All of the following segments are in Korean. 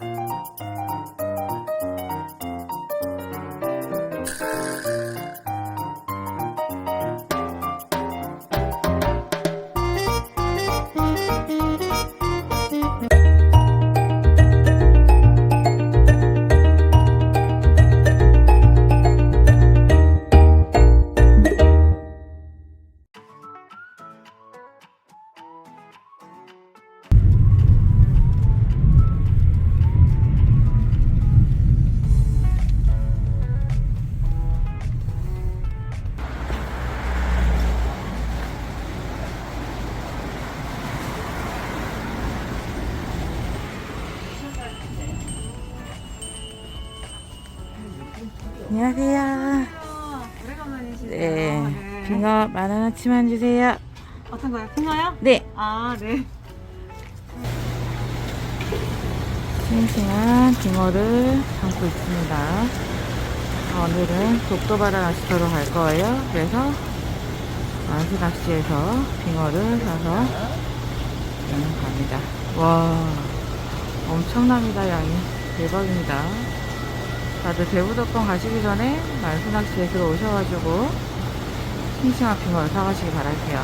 안 빙어 만 원어치만 주세요. 어떤 거요? 붕어요? 네, 아, 네. 싱싱한 빙어를 담고 있습니다. 오늘은 독도바다 낚시터로 갈 거예요. 그래서 만수 낚시에서 빙어를 사서 갑니다. 와, 엄청납니다, 양이. 대박입니다. 다들 대부덕권 가시기 전에 만수 낚시에 들어오셔가지고 싱싱한 빙어를 사가시기 바랄게요.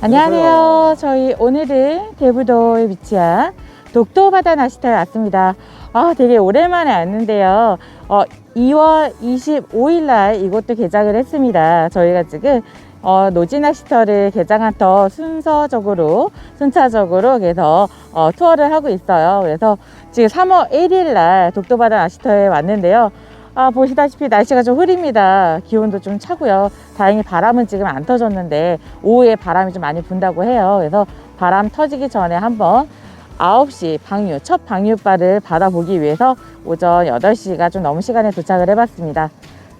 안녕하세요. 저희 오늘은 대부도에 위치한 독도바다 낚시터에 왔습니다. 아, 되게 오랜만에 왔는데요. 어, 2월 25일 날 이곳도 개장을 했습니다. 저희가 지금 어, 노지 낚시터를 개장한 터 순서적으로, 순차적으로 그래서 어, 투어를 하고 있어요. 그래서 지금 3월 1일 날 독도바다 낚시터에 왔는데요. 아, 보시다시피 날씨가 좀 흐립니다. 기온도 좀 차고요. 다행히 바람은 지금 안 터졌는데 오후에 바람이 좀 많이 분다고 해요. 그래서 바람 터지기 전에 한번 9시 방류, 첫 방류바를 받아보기 위해서 오전 8시가 좀 넘은 시간에 도착을 해봤습니다.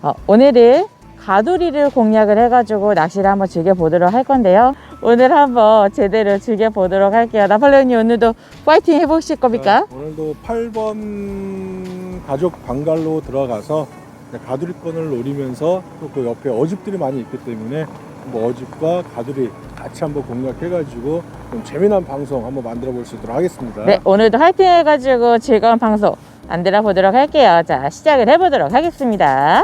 어, 오늘은 가두리를 공략을 해가지고 낚시를 한번 즐겨보도록 할 건데요. 오늘 한번 제대로 즐겨보도록 할게요. 나팔레온님 오늘도 파이팅 해보실 겁니까? 네, 오늘도 8번 가족 방갈로 들어가서 가두리권을 노리면서 또 그 옆에 어집들이 많이 있기 때문에 뭐 어집과 가두리 같이 한번 공략해가지고 좀 재미난 방송 한번 만들어 볼 수 있도록 하겠습니다. 네, 오늘도 화이팅 해가지고 즐거운 방송 만들어 보도록 할게요. 자, 시작을 해보도록 하겠습니다.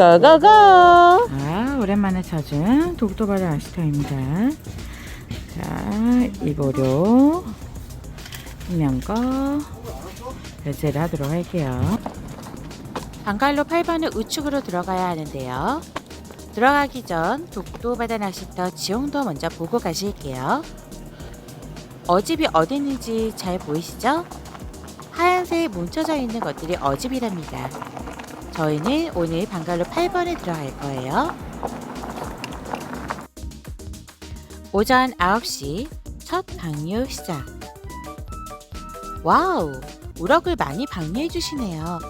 고고고! 아, 오랜만에 찾은 독도바다 아시타입니다. 자, 이거로 이면거 결제를 하도록 할게요. 방갈로 8번은 우측으로 들어가야 하는데요. 들어가기 전 독도바다 낚시터 지형도 먼저 보고 가실게요. 어집이 어디 있는지 잘 보이시죠? 하얀색 뭉쳐져 있는 것들이 어집이랍니다. 저희는 오늘 방갈로 8번에 들어갈 거예요. 오전 9시 첫 방류 시작. 와우! 우럭을 많이 방류해 주시네요.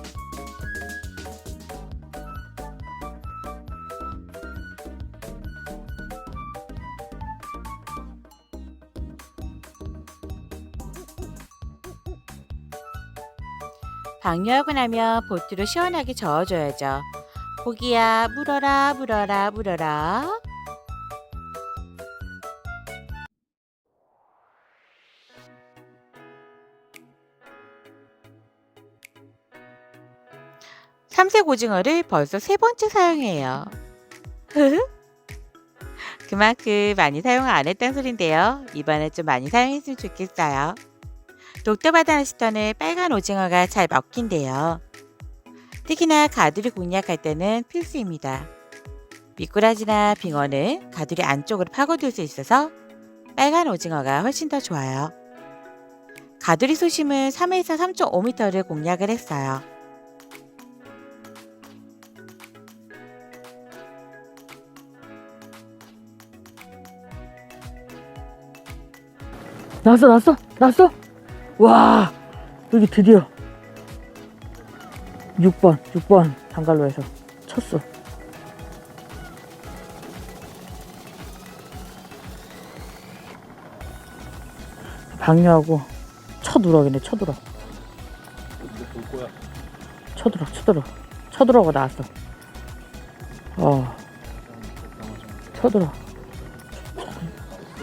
방류하고 나면 보트로 시원하게 저어줘야죠. 고기야 물어라 물어라 물어라. 삼색 오징어를 벌써 세 번째 사용해요. 그만큼 많이 사용 안 했단 소린데요. 이번에 좀 많이 사용했으면 좋겠어요. 독도바다 낚시터는 빨간 오징어가 잘 먹힌대요. 특히나 가두리 공략할 때는 필수입니다. 미꾸라지나 빙어는 가두리 안쪽으로 파고들 수 있어서 빨간 오징어가 훨씬 더 좋아요. 가두리 소심은 3에서 3.5m를 공략을 했어요. 났어, 났어, 났어! 와, 여기 드디어 6번, 6번 단갈로 해서 쳤어. 방류하고 우럭, 첫 우럭. 첫 우럭가 나왔어. 어. 쳐들어.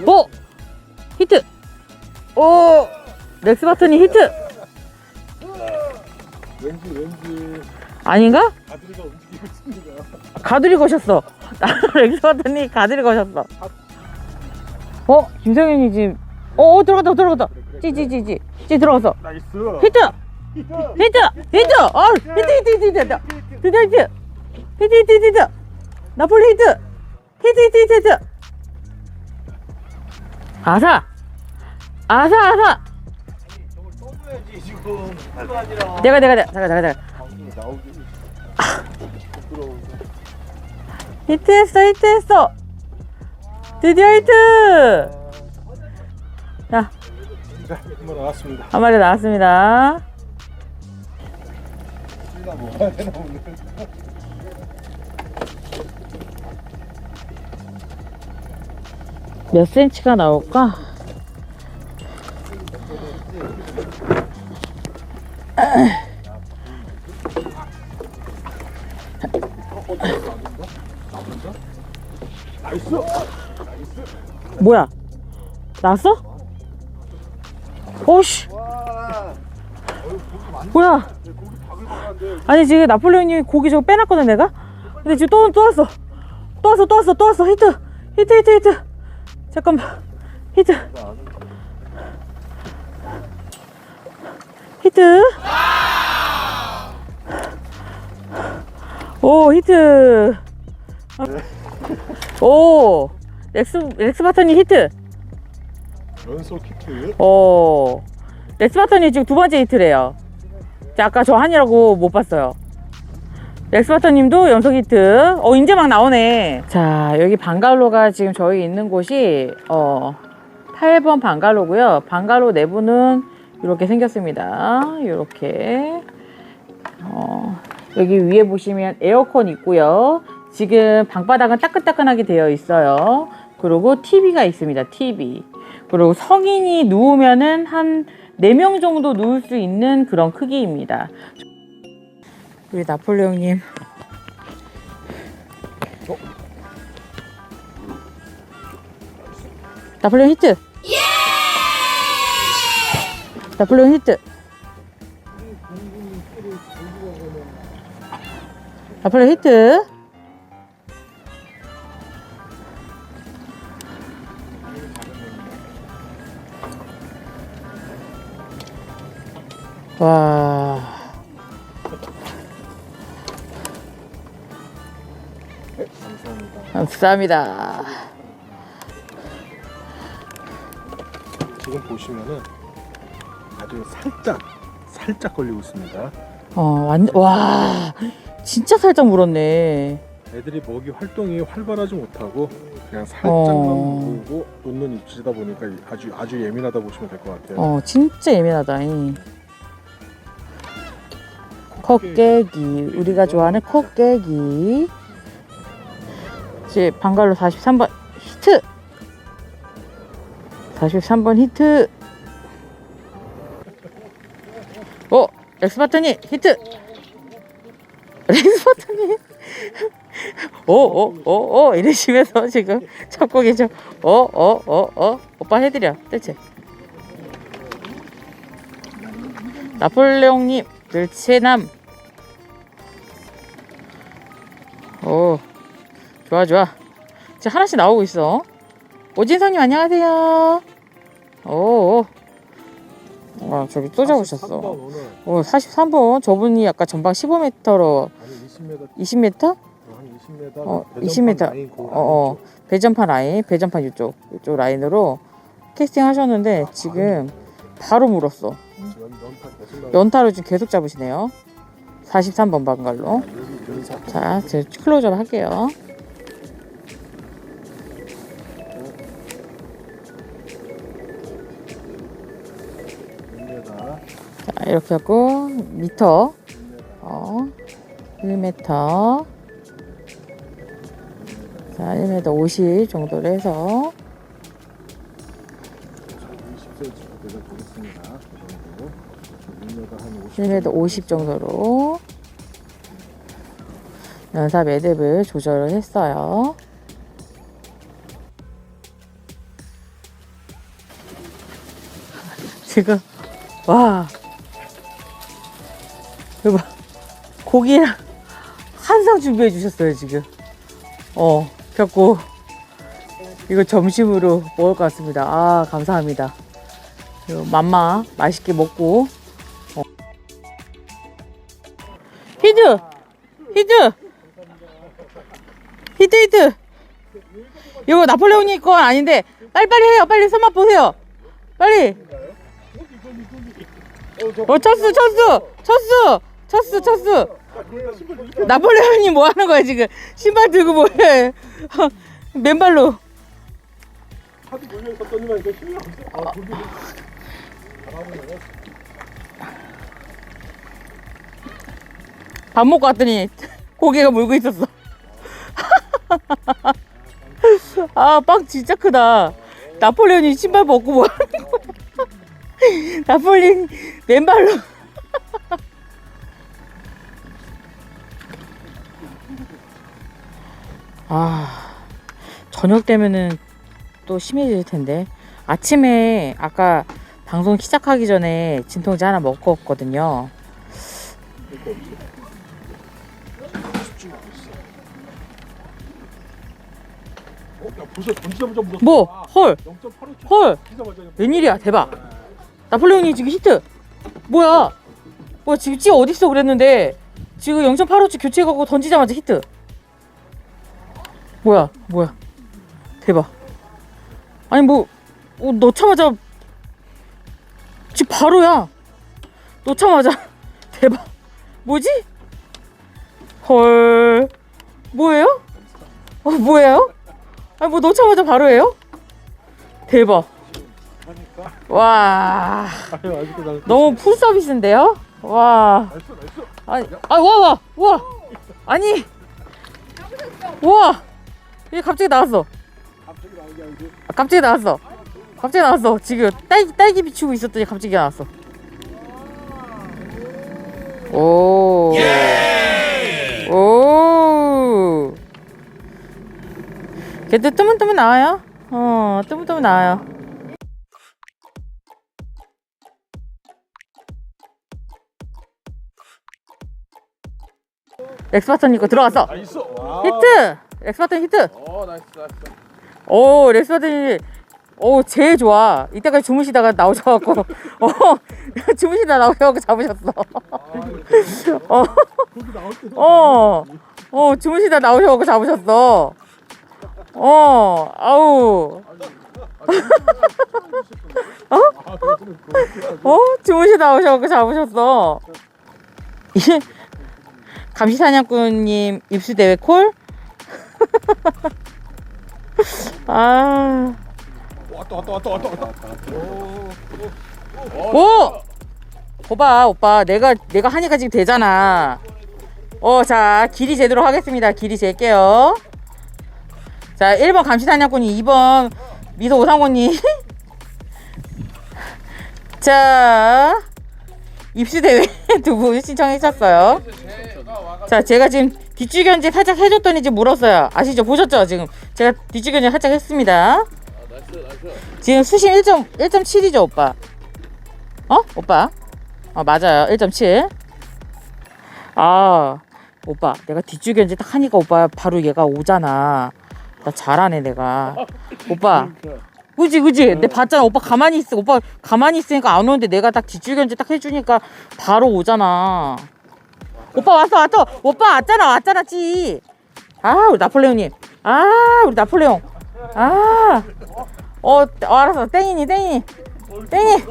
오! 히트! 오! 렉스 바튼이 히트! 왠지 왠지 아닌가? 가드리가 움직이고 있습니다. 가두리 거셨어. 렉스 바튼이 가두리 거셨어. 어? 김성현이 지금, 어, 어 들어갔다, 들어갔다. 찌찌찌찌. 찌 들어갔어. 나이스. 히트! 히트! 히트! 어, 히트, 히트, 히트, 히트, 히트. 히트, 히트. 히트, 히트, 히트, 히트. 나폴리 히트! 히트, 히트, 히트, 히트. 아사! 아사, 아사! 떠줘야지 지금. 그거 아니라. 내가, 내가, 내가, 잠깐, 잠깐, 잠깐. 방송에 나오기. 부끄러워. 히트했어, 히트했어! 드디어 히트! 자, 자, 한번 나왔습니다. 한 마리 나왔습니다. 나 먹어야 되나 오늘? 몇 센치가 나올까? 나이스. 뭐야? 나왔어? 오씨, 와. 뭐야? 아니 지금 나폴레옹님이 고기 저거 빼놨거든 내가? 근데 지금 또, 또 왔어 또 왔어 또 왔어 또 왔어 히트 히트 히트 히트 잠깐만 히트 히트 오 히트 오 렉스 렉스 바턴이 히트 연속 히트. 오 렉스 바턴이 지금 두 번째 히트래요 자, 아까 저 한이라고 못 봤어요. 렉스바터님도 연속 히트. 어, 이제 막 나오네. 자, 여기 방갈로가 지금 저희 있는 곳이, 어, 8번 방갈로고요. 방갈로 내부는 이렇게 생겼습니다. 이렇게. 어, 여기 위에 보시면 에어컨 있고요. 지금 방바닥은 따끈따끈하게 되어 있어요. 그리고 TV가 있습니다. TV. 그리고 성인이 누우면은 한 4명 정도 누울 수 있는 그런 크기입니다. 우리 나폴레옹님. 나폴레옹 히트! 나폴레옹 히트! 나폴레옹 히트! 와. 감사합니다. 지금 보시면은 아주 살짝 살짝 걸리고 있습니다. 어, 완, 와. 진짜 살짝 물었네. 애들이 먹이 활동이 활발하지 못하고 그냥 살짝만 어. 물고 놓는 입질이다 보니까 아주 아주 예민하다 보시면 될 것 같아요. 어, 진짜 예민하다. 이. 컵깨기. 우리가 좋아하는 컵깨기. 이제 방갈로 43번 히트. 43번 히트. 렉스바트니 히트. 렉스바트니. 오, 오, 오, 오 이러시면서 지금. 어, 어, 어, 어. 오빠 해드려. 대체. 나폴레옹님 늘체남 오 좋아 좋아 지금 하나씩 나오고 있어 오진성님 안녕하세요 오 와, 저기 또 43번 잡으셨어. 오늘 오, 43번. 저분이 아까 전방 15m로 아니 20m 20m? 한 20m 어, 배전판 20m. 라인 그 어, 어. 배전판 라인, 배전판 이쪽, 이쪽 라인으로 캐스팅 하셨는데 지금 바로 물었어. 연- 연타로 지금 계속 잡으시네요. 43번 방갈로. 연사 자, 제가 클로즈업 할게요. 이렇게 하고 미터 어, 1m 자, 1m 50 정도로 해서 20cm 대가 보겠습니다. 그 정도. 연매가 한 50. 1m 50 정도로 연사 매듭을 조절을 했어요. 지금 와 고기랑 한상 준비해 주셨어요 지금. 어 겹고. 이거 점심으로 먹을 것 같습니다. 아 감사합니다. 맘마 맛있게 먹고. 어. 히드! 히드! 히트 히트 이거 나폴레옹이 건 아닌데 빨리빨리 해요. 빨리 손맛 보세요. 빨리. 어 쳤어 쳤어. 쳤어 쳤어 쳤어 나폴레옹이 뭐 하는 거야 지금? 신발 들고 뭐해? 맨발로. 밥 먹고 왔더니 고개가 물고 있었어. 아 빵 진짜 크다. 나폴레옹이 신발 벗고 뭐 하는 거야? 나폴레옹 맨발로 저녁 되면은 또 심해질 텐데. 아침에 아까 방송 시작하기 전에 진통제 하나 먹고 왔거든요. 뭐? 헐. 0.85초. 헐. 뛰자마자 웬일이야. 대박. 나폴레옹이 지금 히트. 뭐야? 뭐야 지금 찌 어딨어? 그랬는데 지금 0.85초 교체해갖고 던지자마자 히트. 뭐야? 뭐야 대박 아니 뭐 어, 넣자마자. 지금 바로야. 넣자마자. 대박. 뭐지? 헐. 뭐예요? 어 뭐예요? 아니 뭐 넣자마자 바로예요? 대박. 와. 너무 풀 서비스인데요? 와. 아니 아와 와와. 와, 아니. 와. 이게 갑자기 나왔어 아, 갑자기 나왔어 갑자기 나왔어 지금 딸기 딸기 비추고 있었더니 갑자기 나왔어 오. 오. 걔도 뜨문뜨문 나와요? 어, 뜨문뜨문 나와요. 렉스바턴 거 들어갔어. 와. 히트! 렉스바턴 히트! 어, 나이스, 나이스. 오, 렉스바턴이 오, 제일 좋아. 이때까지 주무시다가 나오셔갖고, 어, 주무시다 나오셔갖고 잡으셨어. 어. 어, 어, 주무시다 나오셔갖고 잡으셨어. 어, 아우. 그렇구나. 어, 주무시다 나오셔갖고 잡으셨어. 감시사냥꾼님 입수대회 콜? 아. 왔다, 왔다, 왔다, 왔다, 왔다. 오, 오! 거봐 오빠. 내가 내가 하니까 지금 되잖아. 어 자 길이 재도록 하겠습니다. 길이 잴게요. 자 1번 감시사냥꾼이 2번 미소 오상호님 자 입수대회 두 분 신청하셨어요. 자 제가 지금 뒷주견제 살짝 해줬더니 지금 물었어요 아시죠 보셨죠 지금 제가 뒷주견제 살짝 했습니다 지금 수심 1점 1.7이죠 오빠 어? 오빠? 어, 맞아요. 1.7. 아, 오빠. 내가 뒷주견제 딱 하니까 오빠 바로 얘가 오잖아. 나 잘하네, 내가. 오빠. 그지, 그지? 내 봤잖아. 오빠 가만히 있어. 오빠 가만히 있으니까 안 오는데 내가 딱 뒷주견제 딱 해주니까 바로 오잖아. 오빠 왔어, 왔어. 오빠 왔잖아, 왔잖아, 찌. 아, 우리 나폴레옹님. 아, 우리 나폴레옹. 아. 어, 어 알았어. 땡이니, 땡이니. 땡이.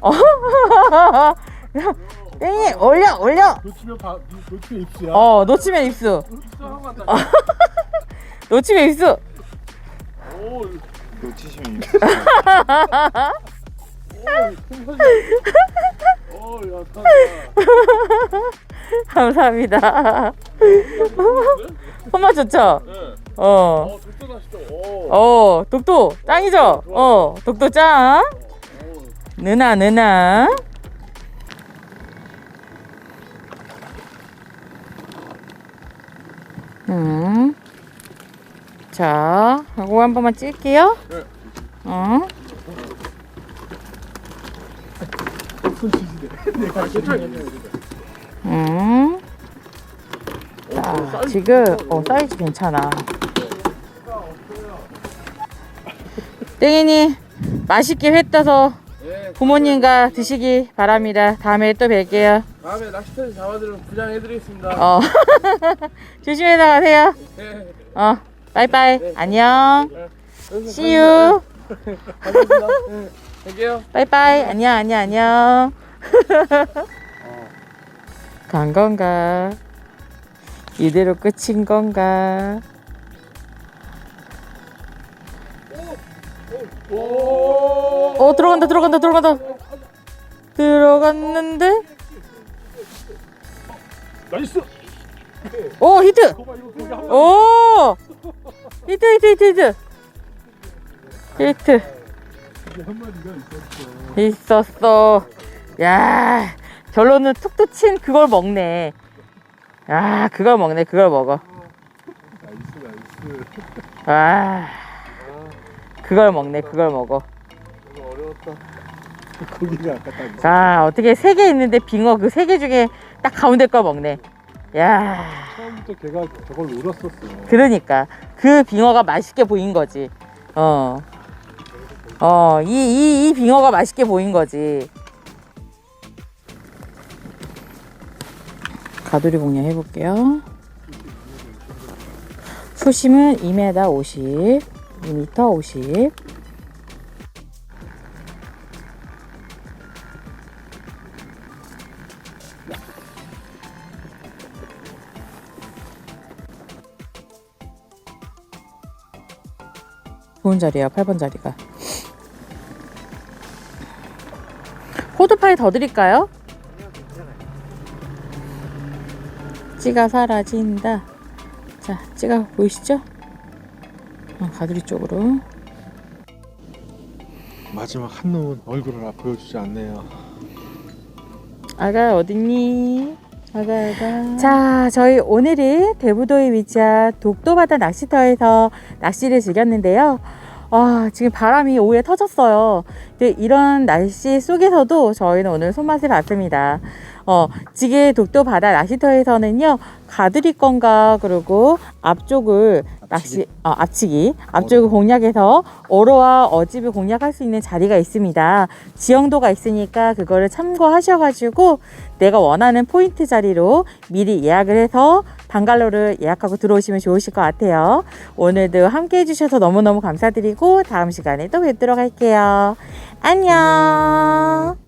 어. 야, 땡이 올려 올려. 놓치면 바, 놓치면 입수야. 어 놓치면 입수. 어. 놓치면 입수. 놓치시면 어, 야. 감사합니다. 손맛 좋죠? 네. 어. 어, 독도 다시죠. 오. 어 독도 짱이죠? 어 독도 짱. 누나 누나. 음. 자, 이거 한 번만 찍을게요. 네. 어. 손. 내가 음. 자, 지금 어, 사이즈 괜찮아. 땡이님 맛있게 회 떠서 예, 부모님과 드시기 바랍니다. 다음에 또 뵐게요. 다음에 낚시터에서 잡아드리면 부장해드리겠습니다. 어. 조심해서 가세요. 네. 어. 바이바이. 네. 안녕. 여기서 See you. 가겠습니다. 네. 갈게요. 바이바이. 안녕, 안녕, 안녕. 간 건가? 이대로 끝인 건가? 오. 어, 들어간다, 들어간다, 들어간다. 들어갔는데? 나이스. 오, 히트! 거기 한 오! 히트, 히트, 히트, 히트. 히트. 마리가 있었어. 야, 결론은 툭툭 친 그걸 먹네. 야, 그걸 먹네, 그걸 먹어. 나이스 나이스. 아, 그걸 먹네, 그걸 먹어. 이거 어려웠다. 고기가 아까 딱 있어. 자, 어떻게 세 개 있는데 빙어 그 세 개 중에 딱 가운데 거 먹네. 야, 처음부터 걔가 저걸 노렸었어. 그러니까 그 빙어가 맛있게 보인 거지. 어, 어, 이, 이, 이 빙어가 맛있게 보인 거지. 가두리 공략 해볼게요. 수심은 2m 50, 2m 50. 좋은 자리야, 8번 자리가. 호두파이 더 드릴까요? 찌가 사라진다. 자, 찌가 보이시죠? 어, 가두리 쪽으로. 마지막 한 놈은 얼굴을 보여주지 않네요. 아가 어딨니? 아가 아가. 자, 저희 오늘은 대부도에 위치한 독도바다 낚시터에서 낚시를 즐겼는데요. 아, 지금 바람이 오후에 터졌어요. 근데 이런 날씨 속에서도 저희는 오늘 손맛을 봤습니다. 어, 지금 독도 바다 낚시터에서는요, 가두리 건가, 그리고 앞쪽을 낚시, 어, 앞치기, 앞쪽을 공략해서 어로와 어집을 공략할 수 있는 자리가 있습니다. 지형도가 있으니까 그거를 참고하셔가지고 내가 원하는 포인트 자리로 미리 예약을 해서 방갈로를 예약하고 들어오시면 좋으실 것 같아요. 오늘도 함께 해주셔서 너무너무 감사드리고 다음 시간에 또 뵙도록 할게요. 안녕.